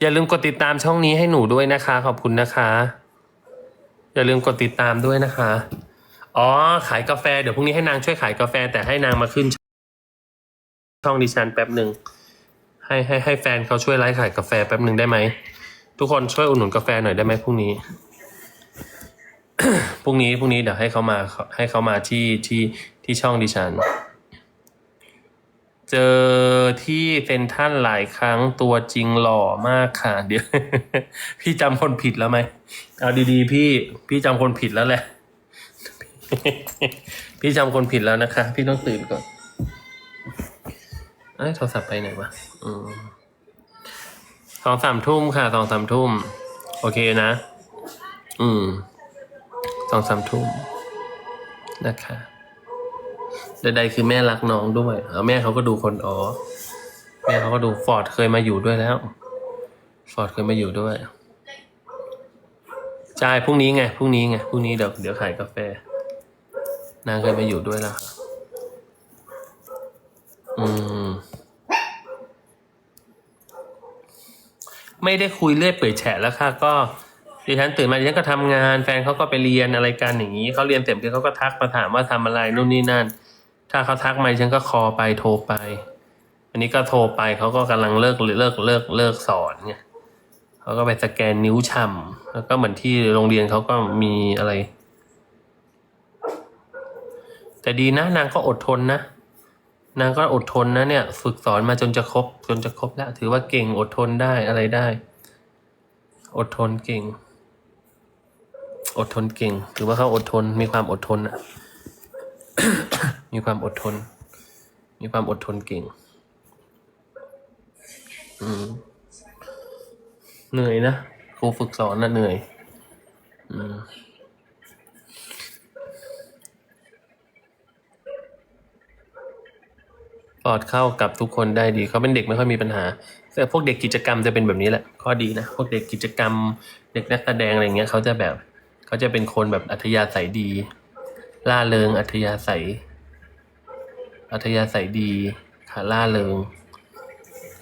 อย่าลืมกดติดตามช่องนี้ให้หนูด้วยนะคะ ขอบคุณนะคะ อย่าลืมกดติดตามด้วยนะคะ อ๋อ ขายกาแฟ เดี๋ยวพรุ่งนี้ให้นางช่วยขายกาแฟ แต่ให้นางมาขึ้น ช่องดิฉันแป๊บหนึ่งให้ให้ให้แฟนเขาช่วยไลฟ์ขายกาแฟแป๊บหนึ่งได้ไหมทุกคนช่วยอุดหนุนกาแฟหน่อยได้ไหมพรุ่งนี้พรุ่งนี้พรุ่งนี้เดี๋ยวให้เขามาให้เขามาที่ที่ที่ช่องดิฉัน เจอที่เซนทรันหลายครั้งตัวจริงหล่อมากค่ะ เดี๋ยว พี่จำคนผิดแล้วไหมเอาดีๆ พี่พี่จำคนผิดแล้วแหละ พี่จำคนผิดแล้วนะคะ พี่ต้องตื่นก่อนเอ้ยโทรศัพท์ไปไหนวะสองสามทุ่มค่ะสองสามทุ่ม โอเคนะ อืมสองสามทุ่มนะคะ ใดๆคือแม่รักน้องด้วยเอาแม่เขาก็ดูคนอ๋อ แม่เขาก็ดูฟอร์ดเคยมาอยู่ด้วยแล้ว ฟอร์ดเคยมาอยู่ด้วยใช่พรุ่งนี้ไงพรุ่งนี้ไงพรุ่งนี้เดี๋ยวเดี๋ยวขายกาแฟ นางเคยมาอยู่ด้วยแล้วค่ะอืม ไม่ได้คุยเรื่อยเปื่อยแฉะแล้วค่ะ ก็ดิฉันตื่นมาดิฉันก็ทำงาน แฟนเขาก็ไปเรียนอะไรกันอย่างนี้เขาเรียนเสร็จเดี๋ยวเขาก็ทักมาถามว่าทำอะไรนู่นนี่นั่น ถ้าเขาทักมาฉันก็คอไปโทรไป อันนี้ก็โทรไปเขาก็กำลังเลิกเลิกเลิกเลิกสอนไงเขาก็ไปสแกนนิ้วช่ำแล้วก็เหมือนที่โรงเรียนเขาก็มีอะไร แต่ดีนะนางก็อดทนนะนางก็อดทนนะเนี่ย ฝึกสอนมาจนจะครบจนจะครบแล้ว ถือว่าเก่งอดทนได้อะไรได้ อดทนเก่ง อดทนเก่ง ถือว่าเขาอดทนมีความอดทนอะ มีความอดทน มีความอดทนเก่ง อืม เหนื่อยนะครูฝึกสอนนะเหนื่อย อืมปอดเข้ากับทุกคนได้ดี เขาเป็นเด็กไม่ค่อยมีปัญหา แต่พวกเด็กกิจกรรมจะเป็นแบบนี้แหละ ข้อดีนะ พวกเด็กกิจกรรม เด็กนักแสดงอะไรเงี้ยเขาจะแบบ เขาจะเป็นคนแบบอัธยาศัยดี ล่าเริงอัธยาศัย อัธยาศัยดีค่ะล่าเริง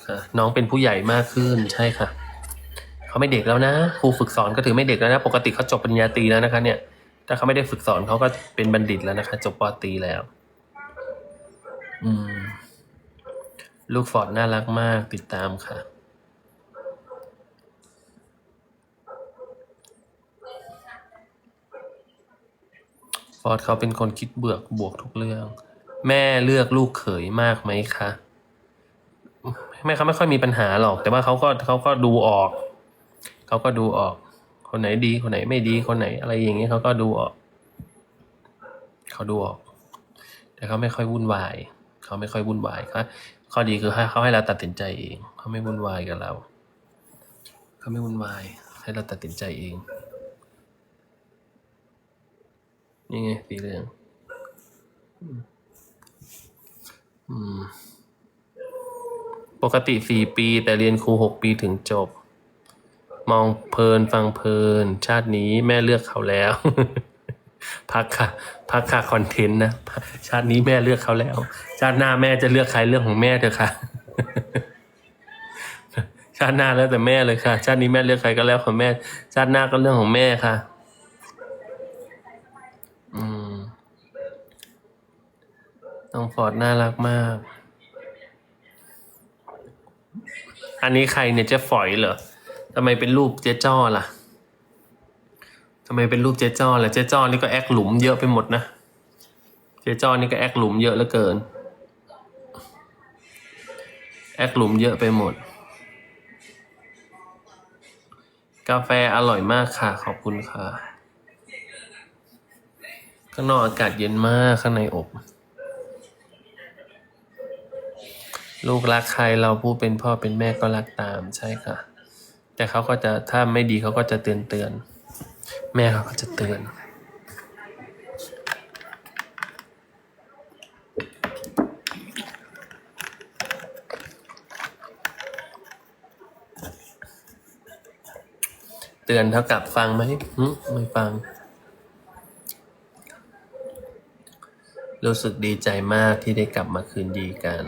ค่ะน้องเป็นผู้ใหญ่มากขึ้นใช่ค่ะเขาไม่เด็กแล้วนะครูฝึกสอนก็ถือไม่เด็กแล้วนะ ปกติเขาจบปริญญาตรีแล้วนะคะ เนี่ย ถ้าเขาไม่ได้ฝึกสอนเขาก็เป็นบัณฑิตแล้วนะคะ จบปอตรีแล้ว อืม ลูกฟอร์ดน่ารักมากติดตามค่ะฟอร์ดเขาเป็นคนคิดเบือกบวกทุกเรื่อง แม่เลือกลูกเขยมากไหมคะแม่เขาไม่ค่อยมีปัญหาหรอก แต่ว่าเขาก็เขาก็ดูออกเขาก็ดูออก คนไหนดีคนไหนไม่ดีคนไหน อะไรอย่างเงี้ยเขาก็ดูออกเขาดูออก แต่เขาไม่ค่อยวุ่นวายเขาไม่ค่อยวุ่นวายครับข้อดีคือให้เขาให้เราตัดสินใจเองเขาไม่วุ่นวายกับเราเขาไม่วุ่นวาย ให้เราตัดสินใจเองนี่ไงสีเหลือง ปกติสี่ปี แต่เรียนครูหกปีถึงจบ มองเพลินฟังเพลิน ชาตินี้แม่เลือกเขาแล้ว พักค่ะพักค่ะคอนเทนต์นะ ชาตินี้แม่เลือกเขาแล้ว ชาติหน้าแม่จะเลือกใครเรื่องของแม่เถอะค่ะ ชาติหน้าแล้วแต่แม่เลยค่ะ ชาตินี้แม่เลือกใครก็แล้วของแม่ ชาติหน้าก็เรื่องของแม่ค่ะ ฟอร์ดน่ารักมาก อันนี้ใครเนี่ยเจ๊ฝอยเหรอทำไมเป็นรูปเจ๊จ้อล่ะทำไมเป็นรูปเจ๊จ้อล่ะเจ๊จ้อนี่ก็แอคหลุมเยอะไปหมดนะ เจ๊จ้อนี่ก็แอคหลุมเยอะเหลือเกิน แอคหลุมเยอะไปหมด กาแฟอร่อยมากค่ะ ขอบคุณค่ะ ข้างนอกอากาศเย็นมากข้างในอบ ลูกรักใครเราผู้เป็นพ่อเป็นแม่ก็รักตามใช่ค่ะ แต่เขาก็จะถ้าไม่ดีเขาก็จะเตือนเตือน แม่เขาก็จะเตือน เตือนเท่ากับฟังไหมหึไม่ฟัง รู้สึกดีใจมากที่ได้กลับมาคืนดีกัน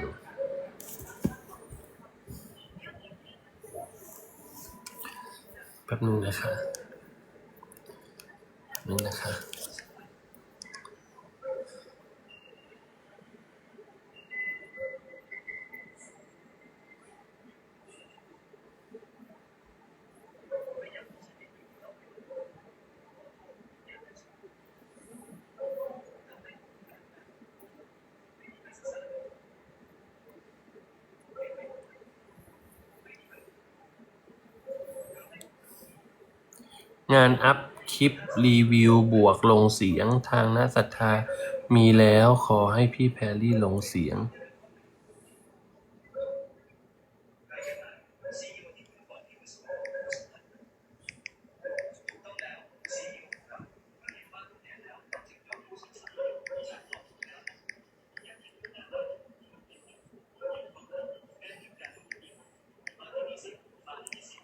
ป๊บนึงนะคะนึงนะคะ งานอัพคลิปรีวิวบวกลงเสียงทางนักศรัทธามีแล้วขอให้พี่แพรรี่ลงเสียง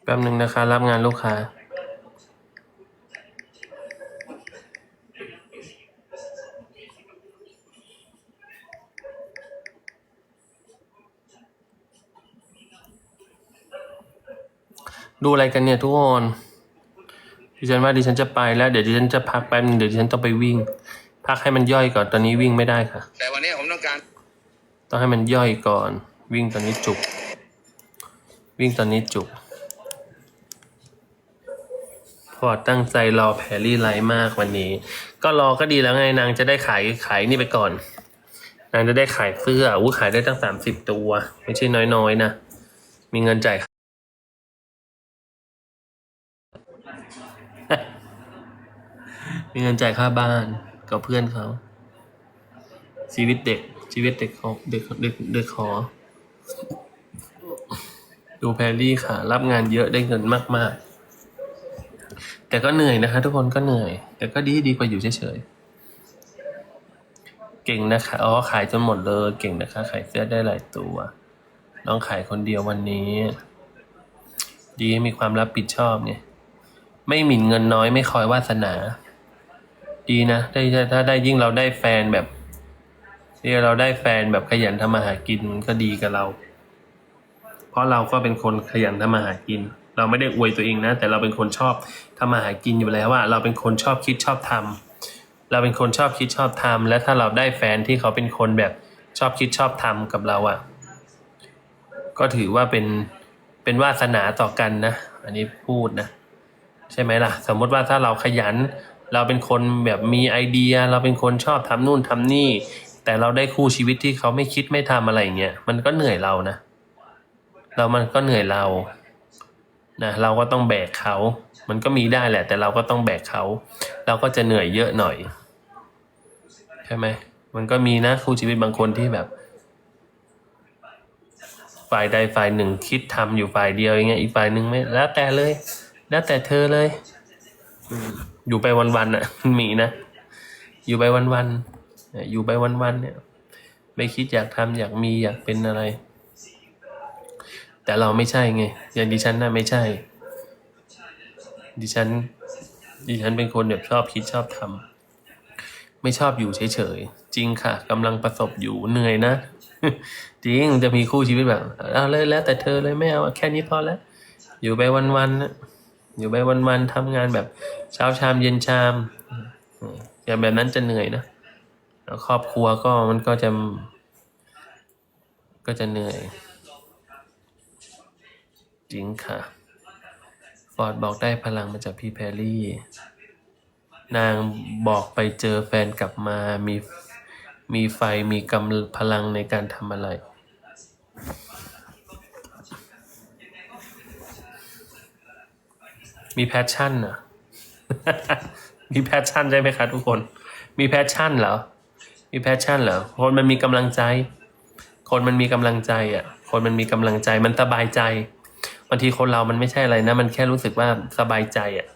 แป๊บหนึ่งนะคะ รับงานลูกค้า ดูอะไรกันเนี่ยทุกคนดิฉันว่าดิฉันจะไปแล้วเดี๋ยวดิฉันจะพักแป๊บนึงเดี๋ยวดิฉันต้องไปวิ่ง พักให้มันย่อยก่อนตอนนี้วิ่งไม่ได้ค่ะ แต่วันนี้ผมต้องการ ต้องให้มันย่อยก่อน วิ่งตอนนี้จุก วิ่งตอนนี้จุกพอตั้งใจรอแพรรี่ไลท์มากวันนี้ ก็รอก็ดีแล้วไงนางจะได้ขายขายนี่ไปก่อน นางจะได้ขายเสื้ออู้ขายได้ตั้งสามสิบตัว ไม่ใช่น้อยๆนะมีเงินจ่าย มีเงินจ่ายค่าบ้านกับเพื่อนเขาชีวิตเด็ก ชีวิตเด็กของเด็กเด็กเด็กขอ ดูแพรรี่ค่ะ รับงานเยอะได้เงินมาก ๆ แต่ก็เหนื่อยนะคะ ทุกคนก็เหนื่อย แต่ก็ดีดีกว่าอยู่เฉยๆเก่งนะคะอ๋อขายจนหมดเลยเก่งนะคะ ขายเสื้อได้หลายตัว น้องขายคนเดียววันนี้ ดีมีความรับผิดชอบเนี่ยไม่หมิ่นเงินน้อยไม่คอยวาสนา ดีนะได้ถ้าได้ยิ่งเราได้แฟนแบบที่เราได้แฟนแบบขยันทำมาหากินมันก็ดีกับเรา เพราะเราก็เป็นคนขยันทำมาหากิน เราไม่ได้อวยตัวเองนะ แต่เราเป็นคนชอบทำมาหากินอยู่แล้วว่า เราเป็นคนชอบคิดชอบทำเราเป็นคนชอบคิดชอบทำและถ้าเราได้แฟนที่เขาเป็นคนแบบชอบคิดชอบทำกับเราอะ่ะ ก็ถือว่าเป็นเป็นวาสนาต่อกันนะ อันนี้พูดนะ ใช่ไหมล่ะ สมมติว่าถ้าเราขยัน เราเป็นคนแบบมีไอเดีย เราเป็นคนชอบทำนู่นทำนี่ แต่เราได้คู่ชีวิตที่เขาไม่คิดไม่ทำอะไรเงี้ยมันก็เหนื่อยเรานะเรามันก็เหนื่อยเรานะเราก็ต้องแบกเขา มันก็มีได้แหละ แต่เราก็ต้องแบกเขา เราก็จะเหนื่อยเยอะหน่อยใช่ไหมมันก็มีนะคู่ชีวิตบางคนที่แบบ ฝ่ายใดฝ่ายหนึ่งคิดทำอยู่ฝ่ายเดียวอย่างเงี้ยอีกฝ่ายหนึ่งไม่แล้วแต่เลย แล้วแต่เธอเลย อืม อยู่ไปวันๆอะมีนะ อยู่ไปวันๆอยู่ไปวันๆเนี่ย ไม่คิดอยากทำอยากมีอยากเป็นอะไร แต่เราไม่ใช่ไงอย่างดิฉันน่ะไม่ใช่ ดิฉัน ดิฉันเป็นคนแบบชอบคิดชอบทำไม่ชอบอยู่เฉยๆจริงค่ะกำลังประสบอยู่เหนื่อยนะจริงจะมีคู่ชีวิตแบบเอาเลยแล้วแต่เธอเลยไม่เอาแค่นี้พอแล้วอยู่ไปวันๆนะ อยู่ไปวันๆทำงานแบบเช้าชามเย็นชามอย่างแบบนั้นจะเหนื่อยนะแล้วครอบครัวก็มันก็จะ ก็จะเหนื่อย จริงค่ะ ฟอร์ดบอกได้พลังมาจากพี่แพรรี่ นางบอกไปเจอแฟนกลับมามีมีไฟมีกำพลังในการทำอะไร มีแพชชั่นเหรอมีแพชชั่นใช่ไหมคะทุกคน มีแพชชั่นเหรอ มีแพชชั่นเหรอ คนมันมีกำลังใจ คนมันมีกำลังใจอะ คนมันมีกำลังใจ มันสบายใจ บางทีคนเรามันไม่ใช่อะไรนะ มันแค่รู้สึกว่าสบายใจอะ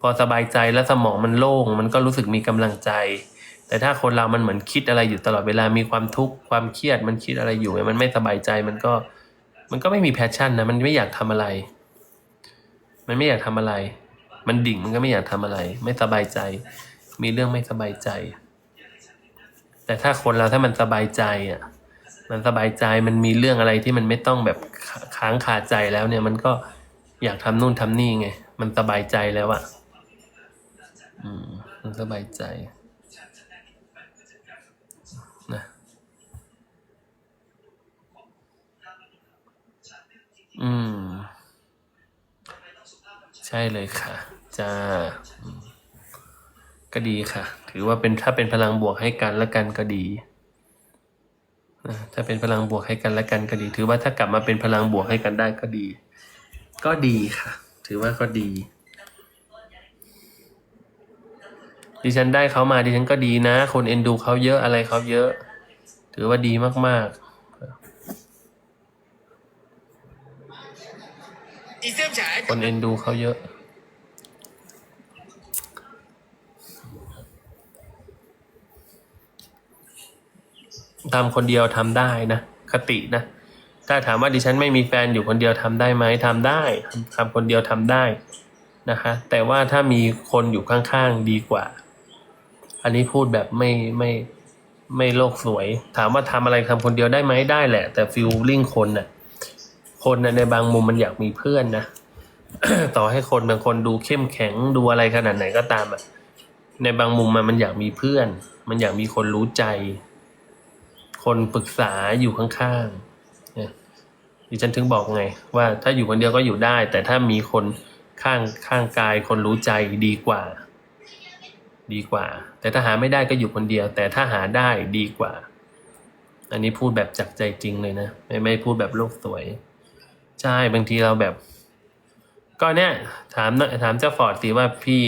พอสบายใจแล้วสมองมันโล่ง มันก็รู้สึกมีกำลังใจ แต่ถ้าคนเรามันเหมือนคิดอะไรอยู่ตลอดเวลา มีความทุกข์ ความเครียด มันคิดอะไรอยู่ มันไม่สบายใจ มันก็ มันก็ไม่มีแพชชั่นนะ มันไม่อยากทำอะไร มันไม่อยากทำอะไร มันดิ่งมันก็ไม่อยากทำอะไร ไม่สบายใจ มีเรื่องไม่สบายใจ แต่ถ้าคนเราถ้ามันสบายใจอะ มันสบายใจมันมีเรื่องอะไรที่มันไม่ต้องแบบค้างคาใจแล้วเนี่ย มันก็อยากทำนู่นทำนี่ไง มันสบายใจแล้วอะอืม มันสบายใจนะอืม ใช่เลยค่ะ จ้า ก็ดีค่ะ ถือว่าเป็นถ้าเป็นพลังบวกให้กันและกันก็ดีนะถ้าเป็นพลังบวกให้กันและกันก็ดี ถือว่าถ้ากลับมาเป็นพลังบวกให้กันได้ก็ดี ก็ดีค่ะ ถือว่าก็ดี ดิฉันได้เขามาดิฉันก็ดีนะ คนเอ็นดูเขาเยอะอะไรเขาเยอะ ถือว่าดีมากๆ คนเอ็นดูเขาเยอะ ทำคนเดียวทำได้นะ คตินะ ถ้าถามว่าดิฉันไม่มีแฟนอยู่คนเดียวทำได้ไหมทำได้ทำคนเดียวทำได้นะคะ แต่ว่าถ้ามีคนอยู่ข้างๆดีกว่า อันนี้พูดแบบไม่ไม่ไม่โลกสวย ถามว่าทำอะไรทำคนเดียวได้ไหมได้แหละ แต่ฟิลลิ่งคนน่ะ คนในบางมุมมันอยากมีเพื่อนนะต่อให้คนบางคนดูเข้มแข็งดูอะไรขนาดไหนก็ตามอะในบางมุมมันมันอยากมีเพื่อน มันอยากมีคนรู้ใจ คนปรึกษาอยู่ข้างๆเนี่ยดิฉันถึงบอกไง ว่าถ้าอยู่คนเดียวก็อยู่ได้ แต่ถ้ามีคนข้างข้างกาย คนรู้ใจดีกว่า ดีกว่า แต่ถ้าหาไม่ได้ก็อยู่คนเดียว แต่ถ้าหาได้ดีกว่า อันนี้พูดแบบจากใจจริงเลยนะ ไม่ไม่พูดแบบโลกสวย ใช่บางทีเราแบบ ก็เนี่ย ถามหน่อยถามเจ้าฟอร์ดสิว่าพี่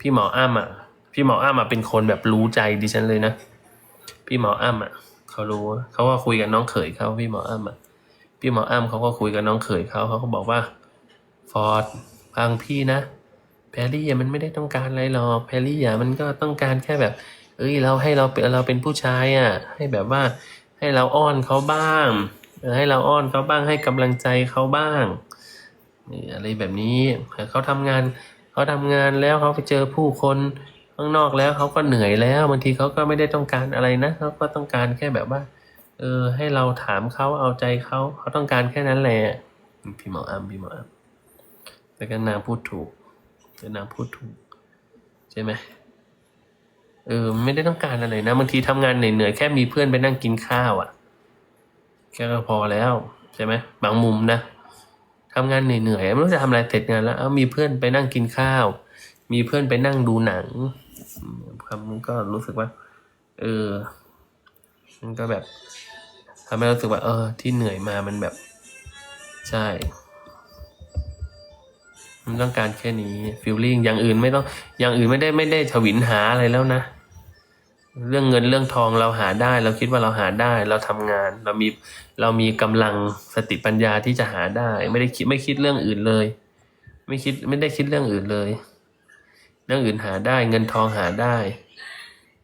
พี่หมออ้ำอะ พี่หมออ้ำอะเป็นคนแบบรู้ใจดิฉันเลยนะพี่หมออ้ำอะเขารู้เขาก็คุยกับน้องเขยเขาพี่หมออ้ำอะพี่หมออ้ำเขาก็คุยกับน้องเขยเขาเขาก็บอกว่า ฟอร์ดฟังพี่นะแพรรี่อะมันไม่ได้ต้องการอะไรหรอกแพรรี่อะมันก็ต้องการแค่แบบ เอ้ยเราให้เราเป็นเราเป็นผู้ชายอะ ให้แบบว่าให้เราอ้อนเขาบ้าง ให้เราอ้อนเขาบ้างให้กำลังใจเขาบ้างนี่อะไรแบบนี้เขาทำงานเขาทำงานแล้วเขาไปเจอผู้คนข้างนอกแล้วเขาก็เหนื่อยแล้วบางทีเขาก็ไม่ได้ต้องการอะไรนะเขาก็ต้องการแค่แบบว่า เออ ให้เราถามเขาเอาใจเขาเขาต้องการแค่นั้นแหละพี่หมออ้ำพี่หมออ้ำแต่ก็นางพูดถูกแต่นางพูดถูก ใช่ไหมเออ ไม่ได้ต้องการอะไรนะบางทีทำงานเหนื่อยๆแค่มีเพื่อนไปนั่งกินข้าวอะ่ะ แค่ก็พอแล้วใช่ไหมบางมุมนะทำงานเหนื่อยๆไม่รู้จะทำอะไรเสร็จงานแล้วเอามีเพื่อนไปนั่งกินข้าว มีเพื่อนไปนั่งดูหนังครับมันก็รู้สึกว่า เออมันก็แบบทำให้รู้สึกว่า เออ ที่เหนื่อยมามันแบบ ใช่มันต้องการแค่นี้ฟิลลิ่งอย่างอื่นไม่ต้องอย่างอื่นไม่ได้ไม่ได้ถวินหาอะไรแล้วนะ เรื่องเงินเรื่องทองเราหาได้ เราคิดว่าเราหาได้ เราทำงาน เรามีเรามีกำลังสติปัญญาที่จะหาได้ ไม่ได้คิดไม่คิดเรื่องอื่นเลย ไม่คิดไม่ได้คิดเรื่องอื่นเลย เรื่องอื่นหาได้ เงินทองหาได้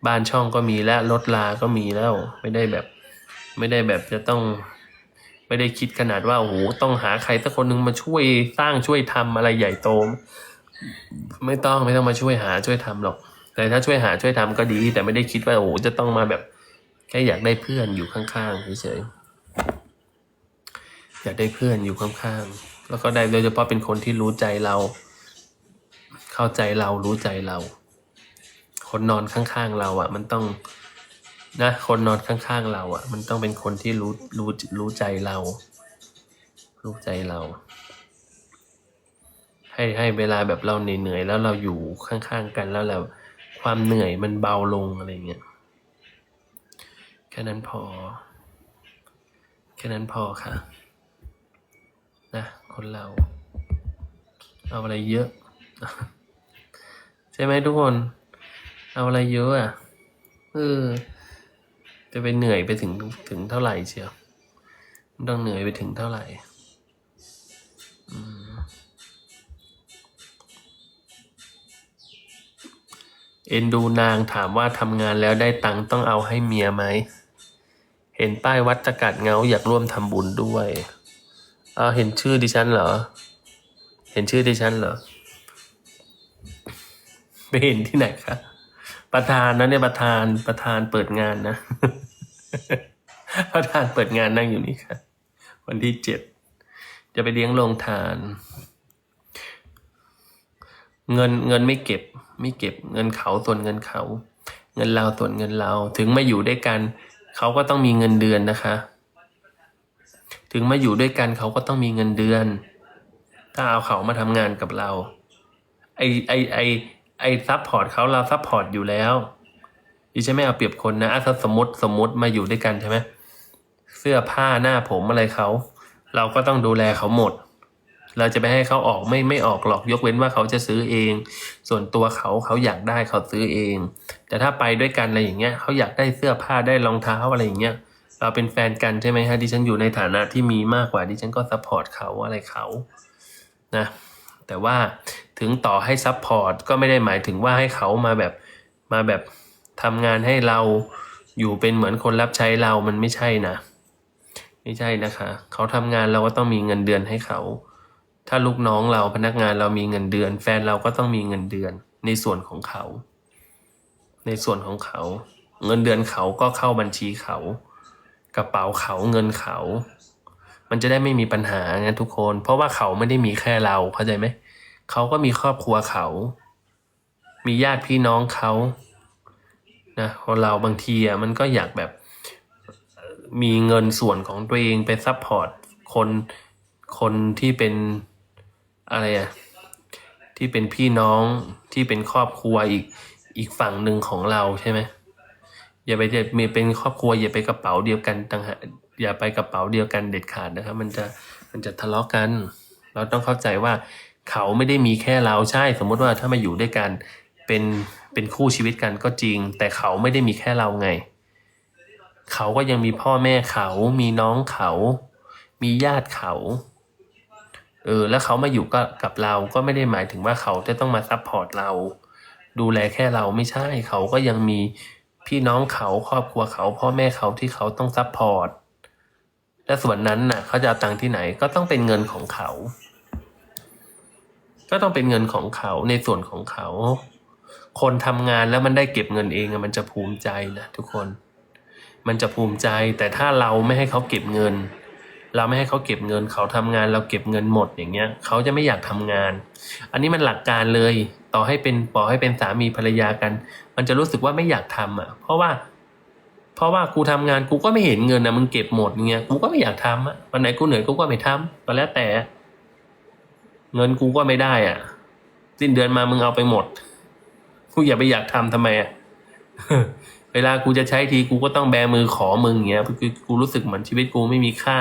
บ้านช่องก็มีแล้วรถลาก็มีแล้ว ไม่ได้แบบ ไม่ได้แบบจะต้อง ไม่ได้คิดขนาดว่าโอ้โหต้องหาใครสักคนหนึ่งมาช่วยสร้างช่วยทำอะไรใหญ่โต ไม่ต้องไม่ต้องมาช่วยหาช่วยทำหรอก แต่ถ้าช่วยหาช่วยทำก็ดี แต่ไม่ได้คิดว่าโอ้โหจะต้องมาแบบแค่อยากได้เพื่อนอยู่ข้างๆเฉยๆอยากได้เพื่อนอยู่ข้างๆแล้วก็ได้โดยเฉพาะเป็นคนที่รู้ใจเรา เข้าใจเรารู้ใจเรา คนนอนข้างๆเราอะ มันต้องนะคนนอนข้างๆเราอะ มันต้องเป็นคนที่รู้รู้รู้ใจเรา รู้ใจเรา ให้ให้เวลาแบบเราเหนื่อยๆแล้วเราอยู่ข้างๆกันแล้วเรา ความเหนื่อยมันเบาลงอะไรเงี้ยแค่นั้นพอ แค่นั้นพอค่ะ นะ คนเรา เอาอะไรเยอะ ใช่ไหมทุกคน เอาอะไรเยอะอะเออจะไปเหนื่อยไปถึงถึงเท่าไหร่เชียวต้องเหนื่อยไปถึงเท่าไหร่ เอ็นดูนางถามว่าทำงานแล้วได้ตังค์ต้องเอาให้เมียไหม เห็นป้ายวัดตะกัดเงาอยากร่วมทำบุญด้วยเอาเห็นชื่อดิฉันเหรอ เห็นชื่อดิฉันเหรอไม่เห็นที่ไหนคะ ประธานนะเนี่ยประธานประธานเปิดงานนะ ประธานเปิดงานนั่งอยู่นี่ค่ะ วันที่เจ็ดจะไปเลี้ยงโรงทาน เงินเงินไม่เก็บ ไม่เก็บเงินเขาส่วนเงินเขา เงินเราส่วนเงินเรา ถึงมาอยู่ด้วยกัน เขาก็ต้องมีเงินเดือนนะคะ ถึงมาอยู่ด้วยกันเขาก็ต้องมีเงินเดือน ถ้าเอาเขามาทำงานกับเรา ไอไอไอไอซัพพอร์ตเขาเราซัพพอร์ตอยู่แล้วดิฉันไม่เอาเปรียบคนนะอะถ้าสมมติสมมติมาอยู่ด้วยกันใช่ไหมเสื้อผ้าหน้าผมอะไรเขา เราก็ต้องดูแลเขาหมด เราจะไปให้เขาออกไม่ไม่ออกหรอกยกเว้นว่าเขาจะซื้อเอง ส่วนตัวเขาเขาอยากได้เขาซื้อเอง แต่ถ้าไปด้วยกันอะไรอย่างเงี้ยเขาอยากได้เสื้อผ้าได้รองเท้าอะไรอย่างเงี้ยเราเป็นแฟนกันใช่ไหมฮะดิฉันอยู่ในฐานะที่มีมากกว่าดิฉันก็ซัพพอร์ตเขาอะไรเขานะแต่ว่าถึงต่อให้ซัพพอร์ตก็ไม่ได้หมายถึงว่าให้เขามาแบบมาแบบทำงานให้เราอยู่เป็นเหมือนคนรับใช้เรามันไม่ใช่นะ ไม่ใช่นะคะ เขาทำงานเราก็ต้องมีเงินเดือนให้เขา ถ้าลูกน้องเราพนักงานเรามีเงินเดือน แฟนเราก็ต้องมีเงินเดือนในส่วนของเขา ในส่วนของเขา เงินเดือนเขาก็เข้าบัญชีเขา กระเป๋าเขาเงินเขา มันจะได้ไม่มีปัญหาไงทุกคน เพราะว่าเขาไม่ได้มีแค่เราเข้าใจไหมเขาก็มีครอบครัวเขา มีญาติพี่น้องเขานะคนเราบางทีอะมันก็อยากแบบมีเงินส่วนของตัวเองไปซัพพอร์ตคนคนที่เป็น อะไรอะที่เป็นพี่น้องที่เป็นครอบครัวอีกอีกฝั่งหนึ่งของเราใช่ไหมอย่าไปจะมีเป็นครอบครัวอย่าไปกระเป๋าเดียวกันต่างหากอย่าไปกระเป๋าเดียวกันเด็ดขาดนะครับ มันจะมันจะทะเลาะกัน เราต้องเข้าใจว่าเขาไม่ได้มีแค่เราใช่ สมมติว่าถ้ามาอยู่ด้วยกันเป็นเป็นคู่ชีวิตกันก็จริง แต่เขาไม่ได้มีแค่เราไง เขาก็ยังมีพ่อแม่เขา มีน้องเขา มีญาติเขา เออแล้วเขามาอยู่ก็กับเราก็ไม่ได้หมายถึงว่าเขาจะต้องมาซัพพอร์ตเรา ดูแลแค่เราไม่ใช่เขาก็ยังมีพี่น้องเขาครอบครัวเขาพ่อแม่เขาที่เขาต้องซัพพอร์ตและส่วนนั้นน่ะเขาจะเอาตังค์ที่ไหนก็ต้องเป็นเงินของเขา ก็ต้องเป็นเงินของเขาในส่วนของเขา คนทำงานแล้วมันได้เก็บเงินเองมันจะภูมิใจนะทุกคน มันจะภูมิใจแต่ถ้าเราไม่ให้เขาเก็บเงิน เราไม่ให้เขาเก็บเงินเขาทำงาน เราเก็บเงินหมดอย่างเงี้ยเขาจะไม่อยากทำงาน อันนี้มันหลักการเลย ต่อให้เป็นต่อให้เป็นสามีภรรยากัน มันจะรู้สึกว่าไม่อยากทำอะ เพราะว่า เพราะว่ากูทำงานกูก็ไม่เห็นเงินนะมึงเก็บหมดเงี้ยกูก็ไม่อยากทำอะวันไหนกูเหนื่อยกูก็ไม่ทำก็แล้วแต่ เงินกูก็ไม่ได้อะ สิ้นเดือนมามึงเอาไปหมดกูอย่าไปอยากทำทำไมอะเวลากูจะใช้ทีกูก็ต้องแบมือขอมึงอย่างเงี้ยคือกูรู้สึกเหมือนชีวิตกูไม่มีค่า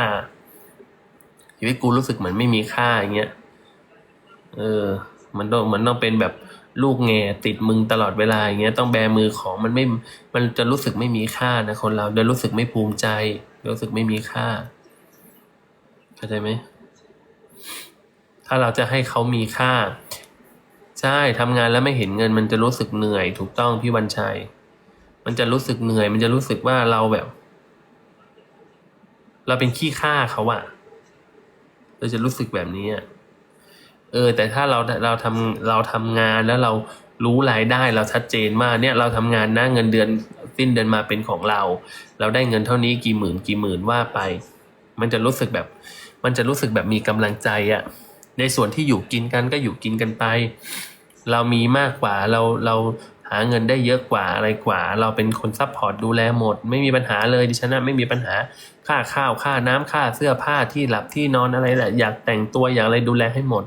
ชีวิตกูรู้สึกเหมือนไม่มีค่าอย่างเงี้ย เออ มันต้องมันต้องเป็นแบบลูกแง่ติดมึงตลอดเวลาอย่างเงี้ยต้องแบมือของมันไม่ มันจะรู้สึกไม่มีค่านะคนเราจะรู้สึกไม่ภูมิใจ รู้สึกไม่มีค่าเข้าใจไหมถ้าเราจะให้เขามีค่า ใช่ทำงานแล้วไม่เห็นเงิน มันจะรู้สึกเหนื่อย ถูกต้องพี่วันชัย มันจะรู้สึกเหนื่อย มันจะรู้สึกว่าเราแบบ เราเป็นขี้ข้าเขาอะ เราจะรู้สึกแบบนี้อะเออ แต่ถ้าเราเราทำเราทำงานแล้วเรารู้รายได้เราชัดเจนมากเนี่ยเราทำงานนะเงินเดือนสิ้นเดือนมาเป็นของเรา เราได้เงินเท่านี้กี่หมื่นกี่หมื่นว่าไป มันจะรู้สึกแบบ มันจะรู้สึกแบบมีกำลังใจอะในส่วนที่อยู่กินกันก็อยู่กินกันไป เรามีมากกว่าเราเรา หาเงินได้เยอะกว่าอะไรกว่า เราเป็นคนซัพพอร์ตดูแลหมด ไม่มีปัญหาเลยดิฉันนะไม่มีปัญหาค่าข้าวค่าน้ำค่าเสื้อผ้าที่หลับที่นอนอะไรแหละอยากแต่งตัวอยากอะไรดูแลให้หมด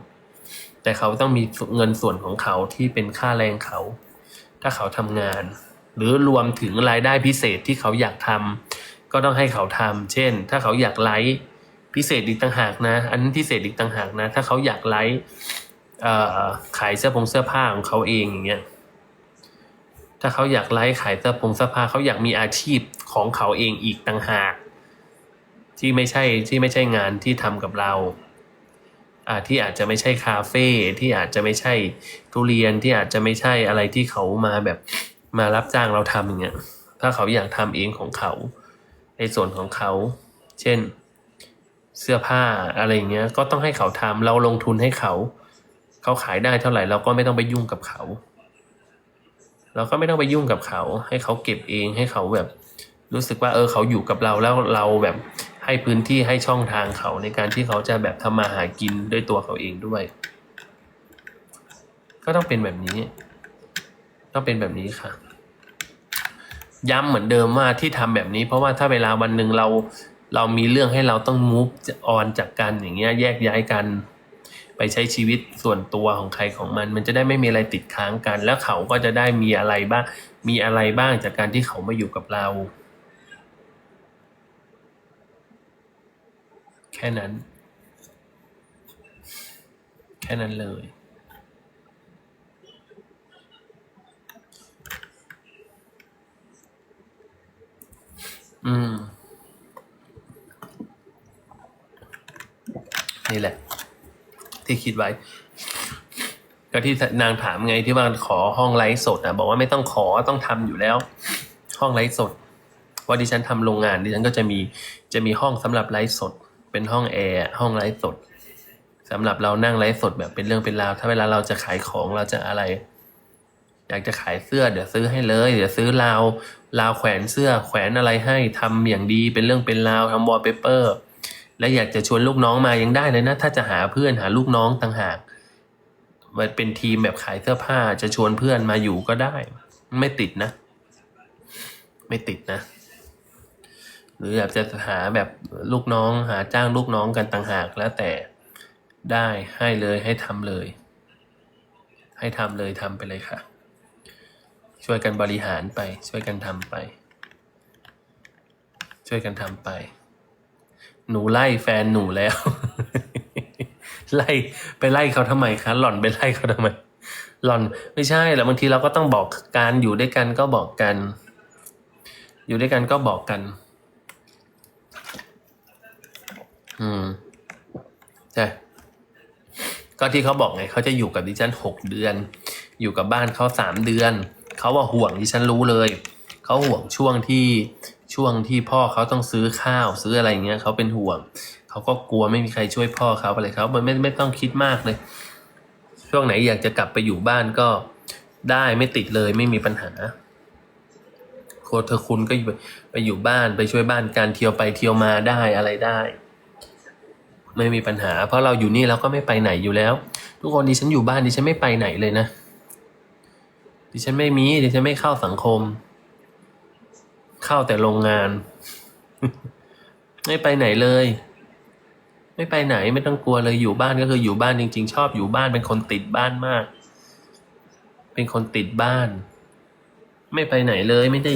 แต่เขาต้องมีเงินส่วนของเขาที่เป็นค่าแรงเขา ถ้าเขาทำงาน หรือรวมถึงรายได้พิเศษที่เขาอยากทำก็ต้องให้เขาทำเช่น ถ้าเขาอยากไลฟ์พิเศษอีกต่างหากนะ อันนั้นพิเศษอีกต่างหากนะ ถ้าเขาอยากไลฟ์ขายเสื้อผงเสื้อผ้าของเขาเองอย่างเงี้ย ถ้าเขาอยากไลฟ์ขายเสื้อผงเสื้อผ้าเขาอยากมีอาชีพของเขาเองอีกต่างหาก ที่ไม่ใช่ที่ไม่ใช่งานที่ทำกับเราอ่าที่อาจจะไม่ใช่คาเฟ่ที่อาจจะไม่ใช่ทุเรียนที่อาจจะไม่ใช่อะไรที่เขามาแบบมารับจ้างเราทำอย่างเงี้ยถ้าเขาอยากทำเองของเขา ในส่วนของเขา เช่น เสื้อผ้าอะไรอย่างเงี้ยก็ต้องให้เขาทำเราลงทุนให้เขา เขาขายได้เท่าไหร่เราก็ไม่ต้องไปยุ่งกับเขา เราก็ไม่ต้องไปยุ่งกับเขา ให้เขาเก็บเองให้เขาแบบ รู้สึกว่าเออเขาอยู่กับเราแล้วเราแบบให้พื้นที่ให้ช่องทางเขาในการที่เขาจะแบบทำมาหากินด้วยตัวเขาเองด้วย ก็ต้องเป็นแบบนี้ ต้องเป็นแบบนี้ค่ะ ย้ำเหมือนเดิมว่าที่ทำแบบนี้ เพราะว่าถ้าเวลาวันหนึ่งเราเรามีเรื่องให้เราต้องมูฟออนจากกันอย่างเงี้ยแยกย้ายกัน ไปใช้ชีวิตส่วนตัวของใครของมัน มันจะได้ไม่มีอะไรติดค้างกัน แล้วเขาก็จะได้มีอะไรบ้าง มีอะไรบ้างจากการที่เขามาอยู่กับเรา แค่นั้น แค่นั้นเลย อืม นี่แหละ ที่ คิดไว้ ก็ที่นางถามไงที่ว่าขอห้องไลฟ์สดอะบอกว่าไม่ต้องขอต้องทำอยู่แล้ว ห้องไลฟ์สดเพราดิฉันทำโรงงานดิฉันก็จะมีจะมีห้องสำหรับไลฟ์สด เป็นห้องแอร์ห้องไลฟ์สดสำหรับเรานั่งไลฟ์สดแบบเป็นเรื่องเป็นราว ถ้าเวลาเราจะขายของเราจะอะไร อยากจะขายเสื้อเดี๋ยวซื้อให้เลย เดี๋ยวซื้อราวราวแขวนเสื้อแขวนอะไรให้ทำอย่างดีเป็นเรื่องเป็นราวทำวอลเปเปอร์ และอยากจะชวนลูกน้องมายังได้เลยนะ ถ้าจะหาเพื่อนหาลูกน้องต่างหากมันเป็นทีมแบบขายเสื้อผ้าจะชวนเพื่อนมาอยู่ก็ได้ ไม่ติดนะ ไม่ติดนะ หรืออยากจะหาแบบลูกน้อง หาจ้างลูกน้องกันต่างหากแล้วแต่ได้ให้เลยให้ทำเลย ให้ทำเลยทำไปเลยค่ะ ช่วยกันบริหารไป ช่วยกันทำไป ช่วยกันทำไป หนูไล่แฟนหนูแล้ว ไล่ไปไล่เขาทำไมคะหล่อนไปไล่เขาทำไม หล่อนไม่ใช่หรอกบางทีเราก็ต้องบอกการอยู่ด้วยกันก็บอกกัน อยู่ด้วยกันก็บอกกัน อืมใช่ก็ที่เขาบอกไงเขาจะอยู่กับดิฉันหกเดือน อยู่กับบ้านเขาสามเดือน เขาว่าห่วงดิฉันรู้เลย เขาห่วงช่วงที่ ช่วงที่พ่อเขาต้องซื้อข้าวซื้ออะไรเงี้ยเขาเป็นห่วงเขาก็กลัวไม่มีใครช่วยพ่อเขาอะไรเขาไม่ไม่ต้องคิดมากเลย ช่วงไหนอยากจะกลับไปอยู่บ้านก็ได้ไม่ติดเลยไม่มีปัญหาโคเธอคุณก็อยู่ไปอยู่บ้านไปช่วยบ้านการเที่ยวไปเที่ยวมาได้อะไรได้ ไม่มีปัญหา เพราะเราอยู่นี่เราก็ไม่ไปไหนอยู่แล้ว ทุกคนดิฉันอยู่บ้านดิฉันไม่ไปไหนเลยนะดิฉันไม่มีดิฉันไม่เข้าสังคม เข้าแต่โรงงาน ไม่ไปไหนเลย ไม่ไปไหนไม่ต้องกลัวเลยอยู่บ้านก็คืออยู่บ้านจริง ๆ ชอบอยู่บ้านเป็นคนติดบ้านมาก เป็นคนติดบ้าน ไม่ไปไหนเลย ไม่ได้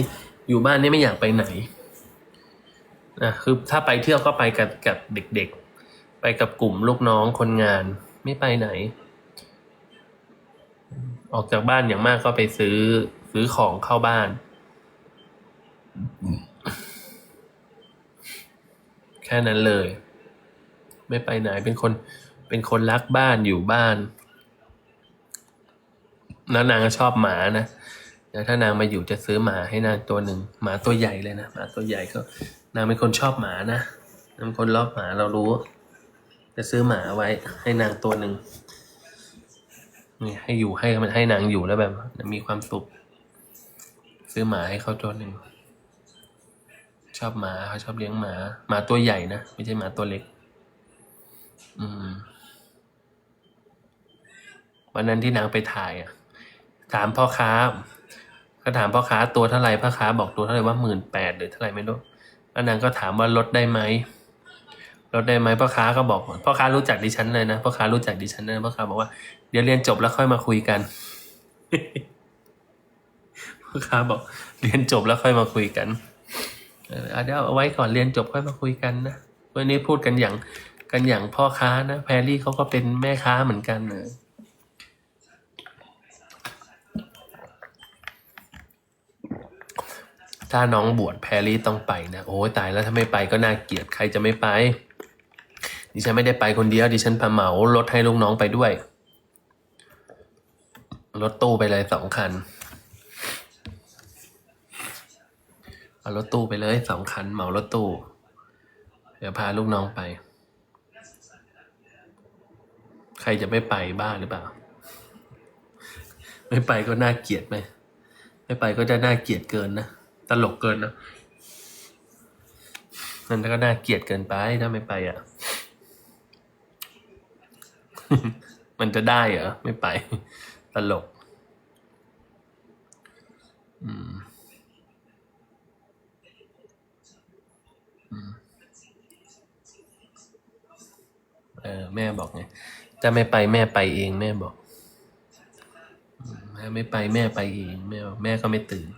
อยู่บ้านนี่ไม่อยากไปไหนนะคือถ้าไปเที่ยวก็ไปกับกับเด็กๆ ไปกับกลุ่มลูกน้องคนงาน ไม่ไปไหน ออกจากบ้านอย่างมากก็ไปซื้อซื้อของเข้าบ้าน แค่นั้นเลย ไม่ไปไหนเป็นคนเป็นคนรักบ้านอยู่บ้านแล้วนางก็ชอบหมานะแล้วถ้านางมาอยู่จะซื้อหมาให้นางตัวหนึ่งหมาตัวใหญ่เลยนะหมาตัวใหญ่ก็นางเป็นคนชอบหมานะนางเป็นคนรอบหมาเรารู้ จะซื้อหมาไว้ให้นางตัวหนึ่งนี่ให้อยู่ให้มันให้นางอยู่แล้วแบบ มีความสุข ซื้อหมาให้เขาตัวหนึ่ง ชอบหมาเขาชอบเลี้ยงหมา หมาตัวใหญ่นะ ไม่ใช่หมาตัวเล็ก อืม วันนั้นที่นางไปถ่ายอะ ถามพ่อค้าก็ถามพ่อค้าตัวเท่าไหร่พ่อค้าบอกตัวเท่าไหร่ว่าหมื่นแปดหรือเท่าไหร่ไม่รู้แล้วนางก็ถามว่าลดได้ไหมลดได้ไหมพ่อค้าก็บอกพ่อค้ารู้จักดิฉันเลยนะพ่อค้ารู้จักดิฉันเลยพ่อค้าบอกว่าเดี๋ยวเรียนจบแล้วค่อยมาคุยกันพ่อค้าบอกเรียนจบแล้วค่อยมาคุยกัน เอออาเดี๋ยวเอาไว้ก่อนเรียนจบค่อยมาคุยกันนะวันนี้พูดกันอย่างกันอย่างพ่อค้านะแพรรี่เขาก็เป็นแม่ค้าเหมือนกันเนอะถ้าน้องบวชแพรรี่ต้องไปนะโอ้ตายแล้วถ้าไม่ไปก็น่าเกลียดใครจะไม่ไป ดิฉันไม่ได้ไปคนเดียวดิฉันพาเหมารถให้ลูกน้องไปด้วย รถตู้ไปเลยสองคัน เอารถตู้ไปเลยสองคันเหมารถตู้ เดี๋ยวพาลูกน้องไป ใครจะไม่ไปบ้าหรือเปล่า ไม่ไปก็น่าเกลียดไหมไม่ไปก็จะน่าเกลียดเกินนะตลกเกินนะนั่นก็น่าเกลียดเกินไปถ้าไม่ไปอะ มันจะได้เหรอ ไม่ไปตตลก อืม อืม เออแม่บอกไงจะไม่ไปแม่ไปเองแม่บอกอืมถ้าไม่ไปแม่ไปเอง แม่บอกแม่ก็ไม่ตื่น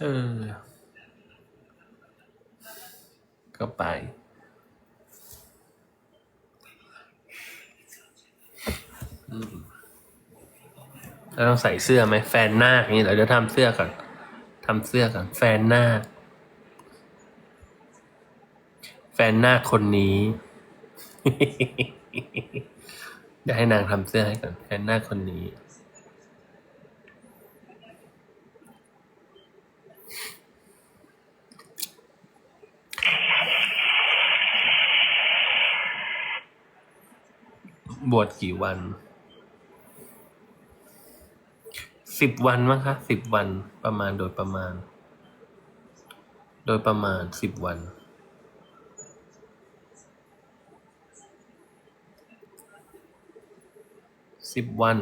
เออ ก็ไป แล้วต้องใส่เสื้อไหมแฟนหน้าอย่างนี้เรอเดี๋ยวทำเสื้อก่อนทำเสื้อก่อนแฟนหน้าค แฟนหน้าคนนี้เดี๋ยวให้นางทำเสื้อให้ก่อนแฟนหน้าคนนี้ บวชกี่วัน สิบวันมั้งคะสิบวันประมาณโดยประมาณ โดยประมาณสิบวัน สิบวัน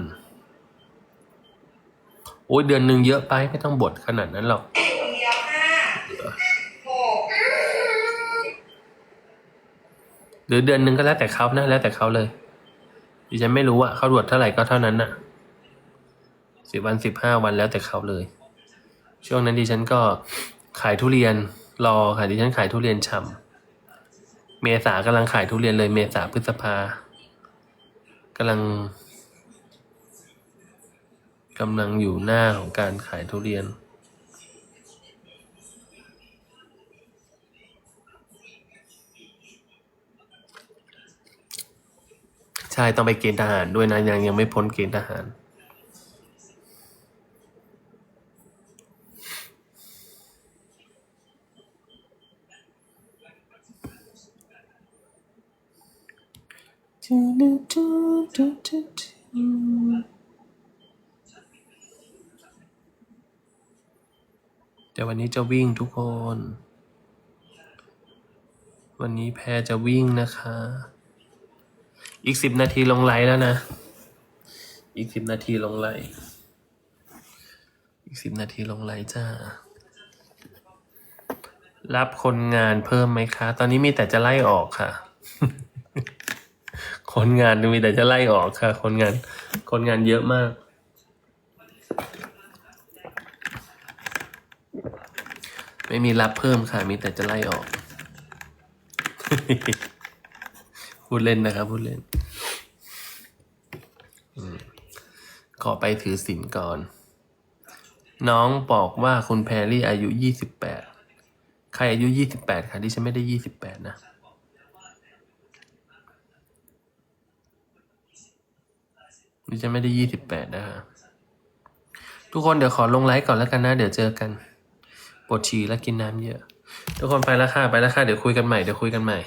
โอ้ยเดือนหนึ่งเยอะไปไม่ต้องบทขนาดนั้นหรอกเดียวห้าหกหรือเดือนหนึ่งก็แล้วแต่เขานะแล้วแต่เขาเลยดิฉันไม่รู้อะเขาบวชเท่าไหร่ก็เท่านั้นน่ะสิบวันสิบห้าวันแล้วแต่เขาเลย ช่วงนั้นดิฉันก็ขายทุเรียนรอค่ะดิฉันขายทุเรียนช่ำเมษากำลังขายทุเรียนเลย เมษาพฤษภากำลัง กำลังอยู่หน้าของการขายทุเรียน ใช่ต้องไปเกณฑ์ทหารด้วยนะ ยังยังไม่พ้นเกณฑ์ทหารเดี๋ ยววันนี้จะวิ่งทุกคน วันนี้แพรจะวิ่งนะคะ อีกสิบนาทีลงไลน์แล้วนะ อีกสิบนาทีลงไลน์อีกสิบนาทีลงไลน์จ้า รับคนงานเพิ่มไหมคะ ตอนนี้มีแต่จะไล่ออกค่ะ คนงานมีแต่จะไล่ออกค่ะ คนงาน คนงานเยอะมาก ไม่มีรับเพิ่มค่ะ มีแต่จะไล่ออก พูดเล่นนะครับ พูดเล่นอขอไปถือศีลก่อน น้องบอกว่าคุณแพรรี่อายุยี่สิบแปดใครอายุยี่สิบแปดคะที่ฉันไม่ได้ยี่สิบแปดนะดิฉันไม่ได้ยี่สิบแปดนะคะทุกคนเดี๋ยวขอลงไลฟ์ก่อนแล้วกันนะ เดี๋ยวเจอกัน ปวดฉี่และกินน้ำเยอะ ทุกคนไปแล้วค่ะ ไปแล้วค่ะ เดี๋ยวคุยกันใหม่ เดี๋ยวคุยกันใหม่